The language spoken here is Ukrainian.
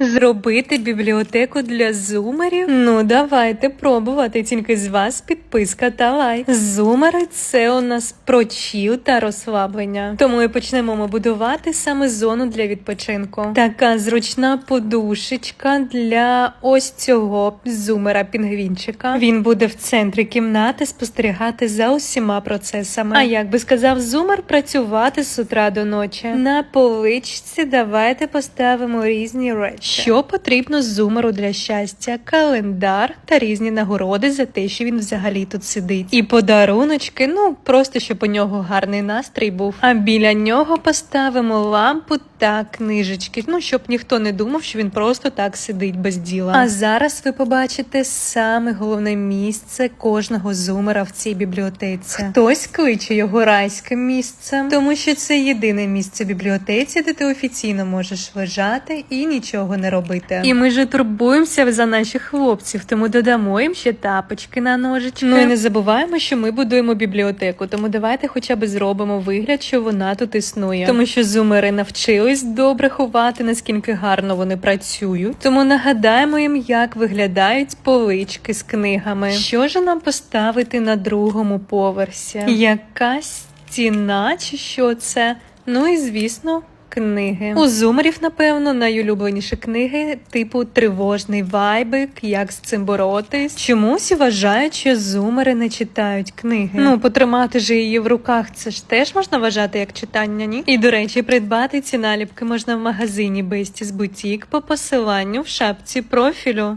Зробити бібліотеку для зумерів? Ну, давайте пробувати. Тільки з вас підписка та лайк. Зумери це у нас про чіл та розслаблення. Тому і почнемо ми будувати саме зону для відпочинку. Така зручна подушечка для ось цього зумера пінгвінчика. Він буде в центрі кімнати спостерігати за усіма процесами. А як би сказав зумер, працювати з утра до ночі. На поличці давайте поставимо різні речі. Що потрібно зумеру для щастя? Календар та різні нагороди за те, що він взагалі тут сидить. І подаруночки, ну просто щоб у нього гарний настрій був. А біля нього поставимо лампу та книжечки. Ну щоб ніхто не думав, що він просто так сидить без діла. А зараз ви побачите саме головне місце кожного зумера в цій бібліотеці. Хтось кличе його райським місцем, тому що це єдине місце в бібліотеці, де ти офіційно можеш лежати і нічого не робити. І ми же турбуємося за наших хлопців, тому додамо їм ще тапочки на ножички. Ну і не забуваємо, що ми будуємо бібліотеку, тому давайте хоча б зробимо вигляд, що вона тут існує. Тому що зумери навчились добре ховати, наскільки гарно вони працюють. Тому нагадаємо їм, як виглядають полички з книгами. Що ж нам поставити на другому поверсі? Якась стіна, чи що це? Ну і звісно. Книги у зумерів, напевно, найулюбленіші книги, типу тривожний вайбик, як з цим боротись. Чомусь вважають, що зумери не читають книги. Ну, потримати же її в руках, це ж теж можна вважати як читання, ні? І до речі, придбати ці наліпки можна в магазині Бестіс Бутік по посиланню в шапці профілю.